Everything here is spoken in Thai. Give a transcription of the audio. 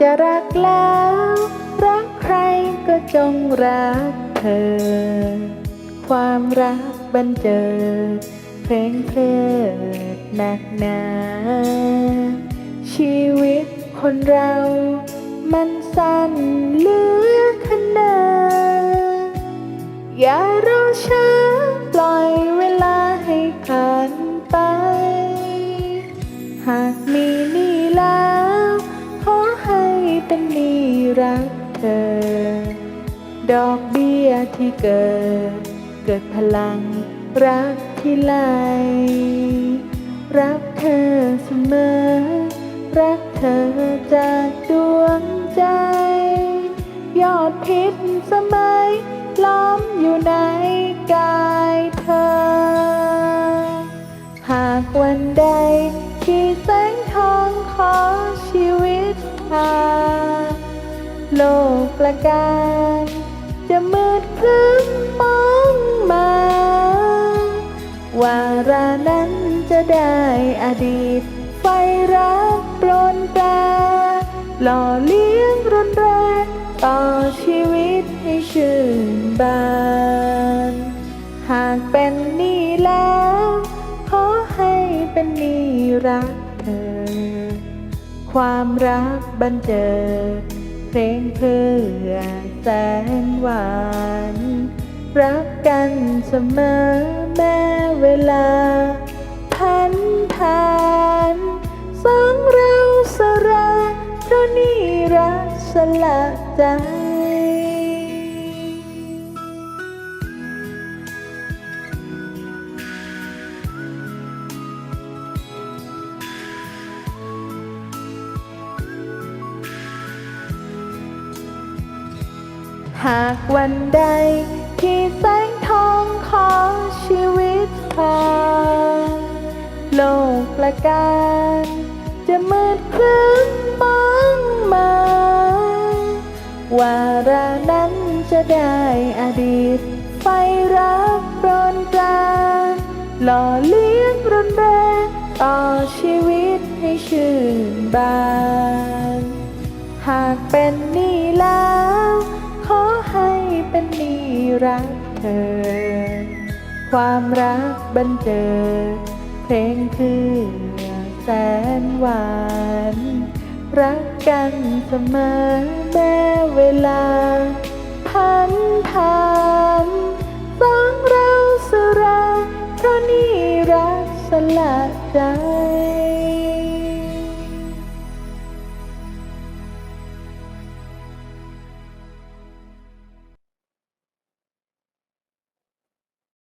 จะรักแล้ว รักใครก็จงรักเธอ ความรักบันเจิดเพลงเพลิดหนักหนา ชีวิตคนเรา มันสั้นเหลือขนาดอย่ารอช้า เป็นหนี้รักเธอ ดอกเบี้ยที่เกิด เกิดพลังรักที่ไหล รักเธอเสมอ รักเธอจากดวงใจ ยอดพิษสมัย ล้อมอยู่ในกายเธอ หากวันใดที่แสงทองขอชีวิตพา โลกประการ จะมืดครึ้มมองมาวารานั้นจะได้อดีต ไฟรักปลนตาหล่อเลี้ยงรุนแรงต่อชีวิตให้ชื่นบาน หากเป็นนี้แล้ว ขอให้เป็นนี้รักเธอ ความรักบันเจิด เพลงเพื่อแสนหวาน รักกันเสมอแม้เวลาพันผ่านสองเราสระเพราะนี่รักสละใจ หากวันใด ที่แสงทองของชีวิตพาโลกประการ จะมืดครึ้มมองมาวารานั้นจะได้อดีต ไฟรักปรนปราหล่อเลี้ยงรุนแรงต่อชีวิตให้ชื่นบาน หากเป็นนี้ รักเธอ ความรักบันเจิดเพลงคือแสนหวาน รักกันเสมอแม้เวลาพันผ่านสองเราสราเพราะนี่รักสละใจ